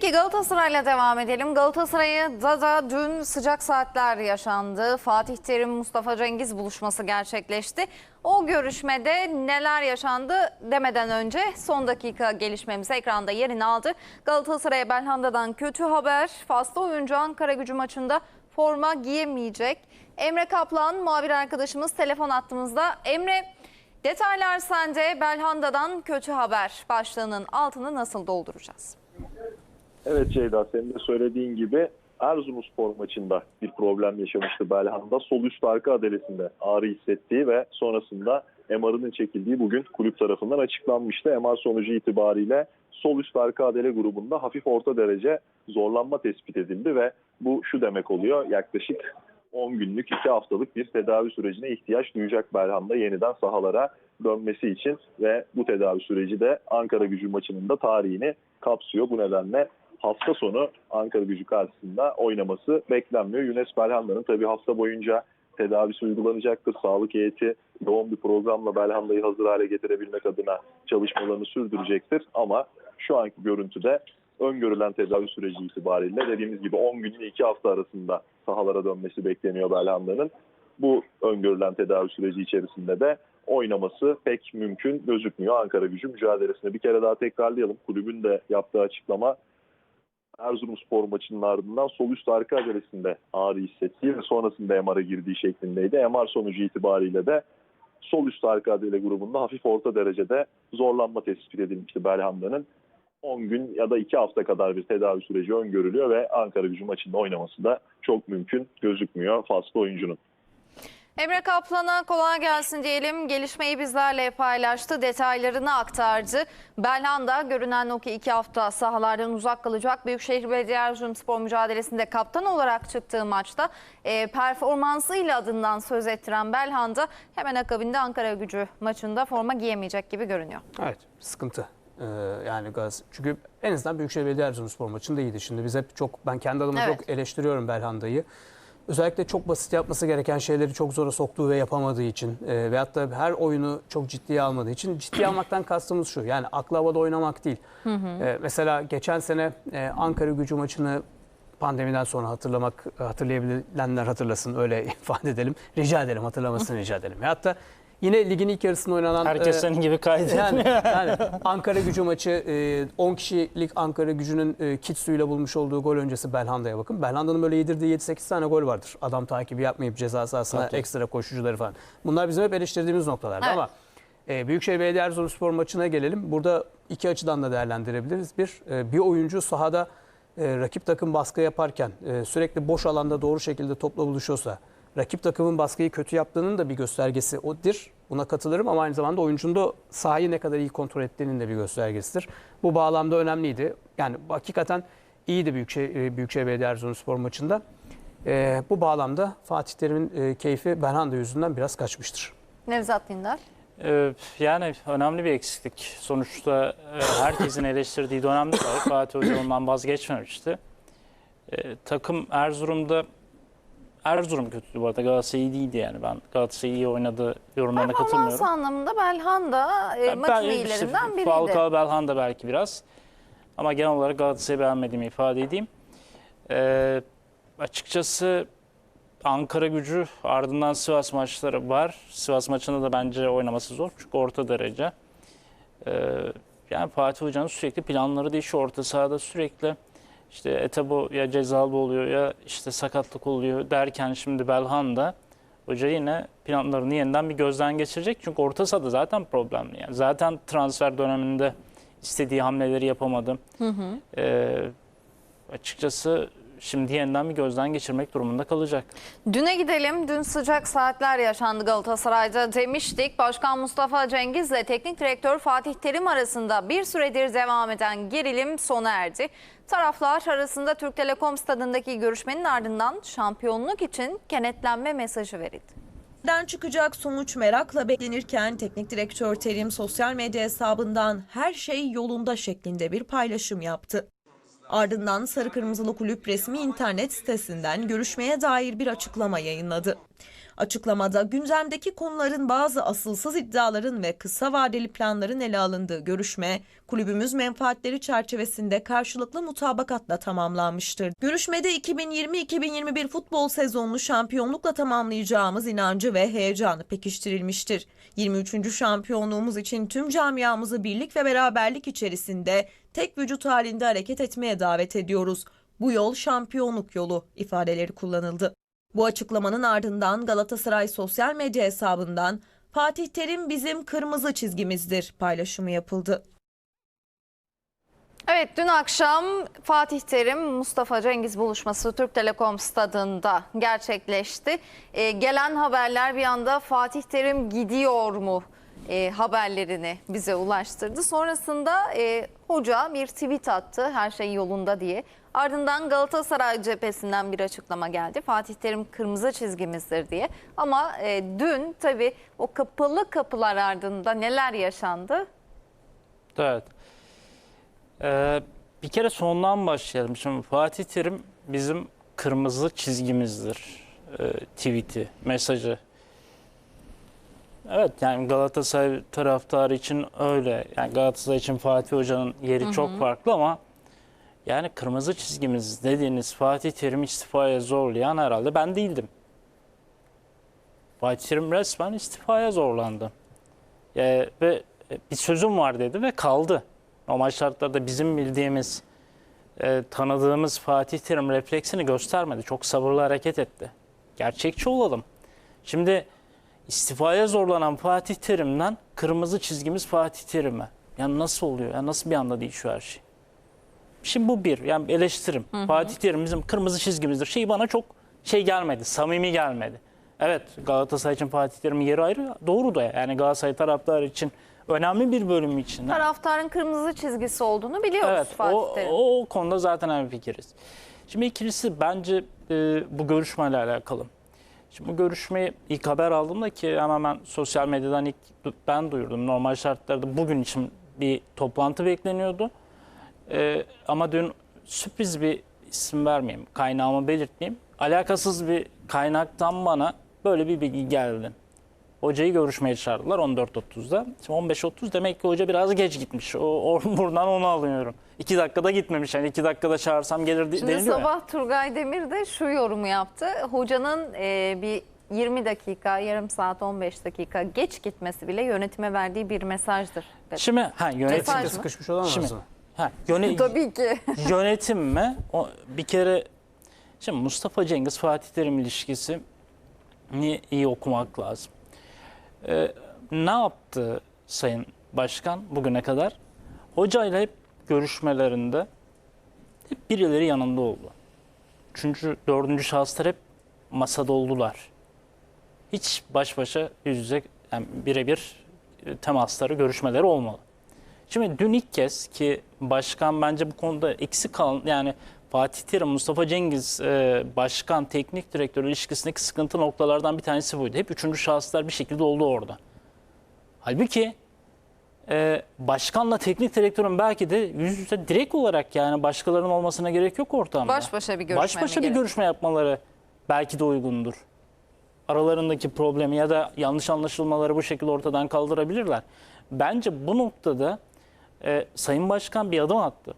Peki Galatasaray'la devam edelim. Galatasaray'da da dün sıcak saatler yaşandı. Fatih Terim Mustafa Cengiz buluşması gerçekleşti. O görüşmede neler yaşandı demeden önce son dakika gelişmemiz ekranda yerini aldı. Galatasaray'a Belhanda'dan kötü haber. Faslı oyuncu Ankara gücü maçında forma giyemeyecek. Emre Kaplan muhabir arkadaşımız telefon attığımızda. Emre detaylar sende Belhanda'dan kötü haber başlığının altını nasıl dolduracağız? Evet Ceyda senin de söylediğin gibi Erzurumspor maçında bir problem yaşamıştı Belhanda. Sol üst arka adalesinde ağrı hissettiği ve sonrasında MR'ının çekildiği bugün kulüp tarafından açıklanmıştı. MR sonucu itibariyle sol üst arka adele grubunda hafif orta derece zorlanma tespit edildi ve bu şu demek oluyor yaklaşık 10 günlük 2 haftalık bir tedavi sürecine ihtiyaç duyacak Belhanda yeniden sahalara dönmesi için ve bu tedavi süreci de Ankara gücü maçının da tarihini kapsıyor. Bu nedenle hafta sonu Ankara gücü karşısında oynaması beklenmiyor. Yunus Belhanda'nın tabii hafta boyunca tedavisi uygulanacaktır. Sağlık heyeti yoğun bir programla Belhanda'yı hazır hale getirebilmek adına çalışmalarını sürdürecektir. Ama şu anki görüntüde öngörülen tedavi süreci itibariyle dediğimiz gibi 10 gün ile 2 hafta arasında sahalara dönmesi bekleniyor Belhanda'nın. Bu öngörülen tedavi süreci içerisinde de oynaması pek mümkün gözükmüyor Ankara gücü mücadelesinde. Bir kere daha tekrarlayalım. Kulübün de yaptığı açıklama Erzurumspor maçının ardından sol üst arka adresinde ağrı hissettiği ve sonrasında MR'a girdiği şeklindeydi. MR sonucu itibariyle de sol üst arka adele grubunda hafif orta derecede zorlanma tespit edilmişti Belhanda'nın. 10 gün ya da 2 hafta kadar bir tedavi süreci öngörülüyor ve Ankara gücü maçında oynaması da çok mümkün gözükmüyor faslı oyuncunun. Emre Kaplan'a kolay gelsin diyelim. Gelişmeyi bizlerle paylaştı. Detaylarını aktardı. Belhanda görünen o ki iki hafta sahalardan uzak kalacak. Büyükşehir Belediye Erzurumspor mücadelesinde kaptan olarak çıktığı maçta e, performansıyla adından söz ettiren Belhanda hemen akabinde Ankara gücü maçında forma giyemeyecek gibi görünüyor. Evet sıkıntı. Ee, yani gaz. Çünkü en azından Büyükşehir Belediye Erzurumspor maçında iyiydi. Şimdi biz hep çok ben kendi adıma Evet. çok eleştiriyorum Belhanda'yı. Özellikle çok basit yapması gereken şeyleri çok zora soktuğu ve yapamadığı için e, veyahut da her oyunu çok ciddiye almadığı için ciddiye almaktan kastımız şu. Yani aklı havada oynamak değil. E, mesela geçen sene e, Ankara gücü maçını pandemiden sonra hatırlamak hatırlayabilenler hatırlasın öyle ifade edelim. Rica edelim hatırlamasını rica edelim. Veyahut da yine ligin ilk yarısında oynanan Herkes e, senin gibi kaydetmiyor. yani, yani Ankara gücü maçı e, 10 kişilik Ankara gücünün e, kit suyuyla bulmuş olduğu gol öncesi Belhanda'ya bakın. Belhanda'nın böyle yedirdiği 7-8 tane gol vardır. Adam takibi yapmayıp ceza sahasına Tabii. ekstra koşucuları falan. Bunlar bizim hep eleştirdiğimiz noktalardı Evet. ama e, Büyükşehir Belediye Erzurumspor maçına gelelim. Burada iki açıdan da değerlendirebiliriz. Bir, e, bir oyuncu sahada e, rakip takım baskı yaparken e, sürekli boş alanda doğru şekilde topla buluşuyorsa rakip takımın baskıyı kötü yaptığının da bir göstergesi odur. Buna katılırım ama aynı zamanda oyuncunun da sahayı ne kadar iyi kontrol ettiğinin de bir göstergesidir. Bu bağlamda önemliydi. Yani hakikaten iyiydi Büyükşehir, e, Büyükşehir Belediye Erzurumspor maçında. E, bu bağlamda Fatih Terim'in e, keyfi Belhanda yüzünden biraz kaçmıştır. Nevzat Dindar. Ee, yani önemli bir eksiklik. Sonuçta e, herkesin eleştirdiği dönemde Fatih Hoca ondan vazgeçmemişti. Ee, takım Erzurum'da Erzurum kötüydü bu arada Galatasaray iyi değildi yani ben Galatasaray iyi oynadı yorumlarına Performans katılmıyorum. anlamında Belhanda e, Ben- maçın ben- iyilerinden biriydi. Falcao Belhanda belki biraz ama genel olarak Galatasaray'ı beğenmediğimi ifade edeyim. Ee, açıkçası Ankara gücü ardından Sivas maçları var. Sivas maçında da bence oynaması zor çünkü orta derece. Ee, yani Fatih Hoca'nın sürekli planları değişiyor. Orta sahada sürekli işte Etebo ya cezalı oluyor ya işte sakatlık oluyor derken şimdi Belhanda Hoca yine planlarını yeniden bir gözden geçirecek. Çünkü orta sahada zaten problemli. Yani zaten transfer döneminde istediği hamleleri yapamadı. Ee, açıkçası şimdi yeniden bir gözden geçirmek durumunda kalacak. Düne gidelim. Dün sıcak saatler yaşandı Galatasaray'da demiştik. Başkan Mustafa Cengiz ile teknik direktör Fatih Terim arasında bir süredir devam eden gerilim sona erdi. Taraflar arasında Türk Telekom stadındaki görüşmenin ardından şampiyonluk için kenetlenme mesajı verildi. Den çıkacak sonuç merakla beklenirken teknik direktör Terim sosyal medya hesabından her şey yolunda şeklinde bir paylaşım yaptı. Ardından Sarı Kırmızılı Kulüp resmi internet sitesinden görüşmeye dair bir açıklama yayınladı. Açıklamada gündemdeki konuların bazı asılsız iddiaların ve kısa vadeli planların ele alındığı görüşme, kulübümüz menfaatleri çerçevesinde karşılıklı mutabakatla tamamlanmıştır. Görüşmede 2020-2021 futbol sezonunu şampiyonlukla tamamlayacağımız inancı ve heyecanı pekiştirilmiştir. 23. şampiyonluğumuz için tüm camiamızı birlik ve beraberlik içerisinde tek vücut halinde hareket etmeye davet ediyoruz. Bu yol şampiyonluk yolu ifadeleri kullanıldı. Bu açıklamanın ardından Galatasaray sosyal medya hesabından Fatih Terim bizim kırmızı çizgimizdir paylaşımı yapıldı. Evet dün akşam Fatih Terim Mustafa Cengiz buluşması Türk Telekom stadında gerçekleşti. Ee, gelen haberler bir anda Fatih Terim gidiyor mu e, haberlerini bize ulaştırdı. Sonrasında e, hoca bir tweet attı her şey yolunda diye. Ardından Galatasaray cephesinden bir açıklama geldi. Fatih Terim kırmızı çizgimizdir diye. Ama e, dün tabii o kapalı kapılar ardında neler yaşandı? Evet. Ee, bir kere sondan başlayalım. Şimdi Fatih Terim bizim kırmızı çizgimizdir. Ee, tweet'i, mesajı. Evet yani Galatasaray taraftarı için öyle. Yani Galatasaray için Fatih Hoca'nın yeri çok farklı ama yani kırmızı çizgimiz dediğiniz Fatih Terim istifaya zorlayan herhalde ben değildim. Fatih Terim resmen istifaya zorlandı. Ee, ve bir sözüm var dedi ve kaldı. Normal şartlarda bizim bildiğimiz, e, tanıdığımız Fatih Terim refleksini göstermedi. Çok sabırlı hareket etti. Gerçekçi olalım. Şimdi istifaya zorlanan Fatih Terim'den kırmızı çizgimiz Fatih Terim'e. Yani nasıl oluyor? Yani nasıl bir anda değişiyor her şey? Şimdi bu bir. Yani eleştirim. Fatih Terim bizim kırmızı çizgimizdir. Şey bana çok şey gelmedi. Samimi gelmedi. Evet Galatasaray için Fatih Terim'in yeri ayrı. Doğru da yani Galatasaray taraftarı için önemli bir bölümü için. Taraftarın kırmızı çizgisi olduğunu biliyoruz Evet Fatih Terim. o, o konuda zaten aynı fikiriz. Şimdi ikincisi bence e, bu görüşmeyle alakalı. Şimdi bu görüşmeyi ilk haber aldığımda ki hemen ben sosyal medyadan ilk ben duyurdum. Normal şartlarda bugün için bir toplantı bekleniyordu. E, ama dün sürpriz bir isim vermeyeyim, kaynağımı belirtmeyeyim. Alakasız bir kaynaktan bana böyle bir bilgi geldi. Hocayı görüşmeye çağırdılar 14.30'da. Şimdi 15.30 demek ki hoca biraz geç gitmiş. O, o- buradan onu alıyorum. 2 dakikada gitmemiş. Yani 2 dakikada çağırsam gelir Şimdi deniliyor ya. sabah Turgay Demir de şu yorumu yaptı. Hocanın e, bir 20 dakika, yarım saat, 15 dakika geç gitmesi bile yönetime verdiği bir mesajdır. dedi. Şimdi ha yönetim. Mesaj mı? Sıkışmış olamaz Şimdi, mı? ha, yöne, Tabii ki. yönetim mi? O, bir kere şimdi Mustafa Cengiz Fatih Terim ilişkisi ni iyi okumak lazım. Ee, ne yaptı Sayın Başkan bugüne kadar? Hocayla hep görüşmelerinde hep birileri yanında oldu. Üçüncü, dördüncü şahıslar hep masada oldular. Hiç baş başa yüz yüze yani birebir e, temasları, görüşmeleri olmadı. Şimdi dün ilk kez ki başkan bence bu konuda eksik kalan yani Fatih Terim, Mustafa Cengiz e, başkan, teknik direktör ilişkisindeki sıkıntı noktalardan bir tanesi buydu. Hep üçüncü şahıslar bir şekilde oldu orada. Halbuki e, başkanla teknik direktörün belki de yüz yüze direkt olarak yani başkalarının olmasına gerek yok ortamda. Baş başa bir görüşme Baş başa bir gerek? görüşme yapmaları belki de uygundur. Aralarındaki problemi ya da yanlış anlaşılmaları bu şekilde ortadan kaldırabilirler. Bence bu noktada e, Sayın Başkan bir adım attı.